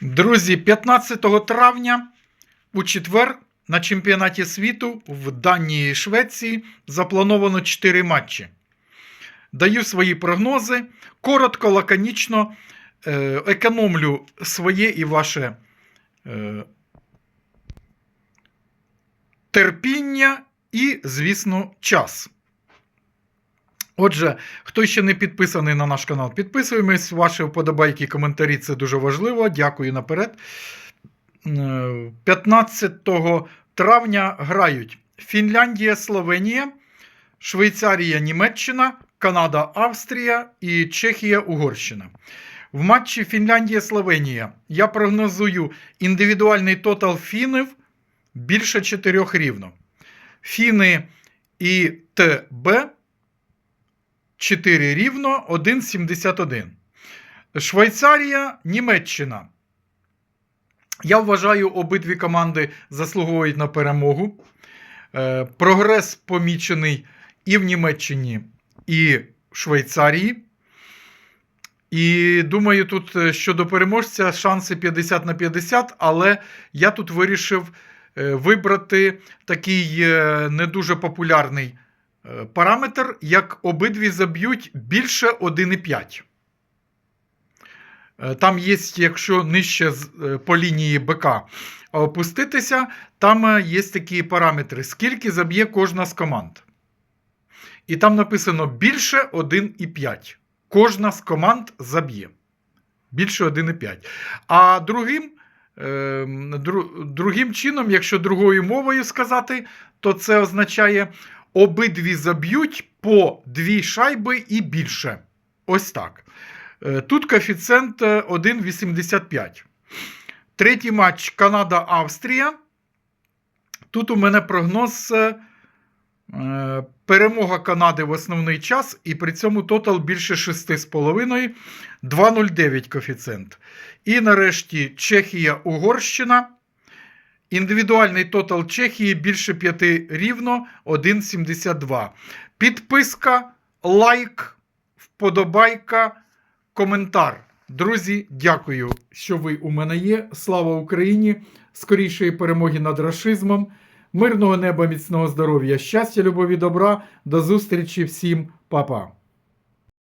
Друзі, 15 травня у четвер на чемпіонаті світу в Данії і Швеції заплановано 4 матчі. Даю свої прогнози. Коротко, лаконічно е, економлю своє і ваше е, терпіння і, звісно, час. Отже, хто ще не підписаний на наш канал, підписуємось. Ваші вподобайки, коментарі це дуже важливо. Дякую наперед. Е, 15 травня грають Фінляндія, Словенія, Швейцарія, Німеччина, Канада, Австрія і Чехія, Угорщина. В матчі Фінляндія-Словенія я прогнозую індивідуальний тотал фінів більше 4 рівно. Фіни і ТБ 4 рівно 1,71. Швейцарія, Німеччина. Я вважаю, обидві команди заслуговують на перемогу. Е, Прогрес помічений і в Німеччині, і в Швейцарії. І думаю, тут е, щодо переможця шанси 50 на 50, але я тут вирішив е, вибрати такий не дуже популярний параметр, як обидві заб'ють більше 1,5. Е, Там є, якщо нижче е, по лінії БК опуститися, там е, є такі параметри, скільки заб'є кожна з команд. І там написано більше 1,5. Кожна з команд заб'є. Більше 1,5. А другим, е, другим чином, якщо другою мовою сказати, то це означає обидві заб'ють по дві шайби і більше. Ось так. Е, Тут коефіцієнт е, 1,85. Третій матч Канада-Австрія. Тут у мене прогноз е, е, перемога Канади в основний час, і при цьому тотал більше 6,5, 2,09 коефіцієнт. І нарешті Чехія-Угорщина. Індивідуальний тотал Чехії більше 5 рівно 1,72. Підписка, лайк, вподобайка, коментар. Друзі, дякую, що ви у мене є. Слава Україні! Скорішої перемоги над рашизмом, мирного неба, міцного здоров'я, щастя, любові, добра. До зустрічі всім, Па-па.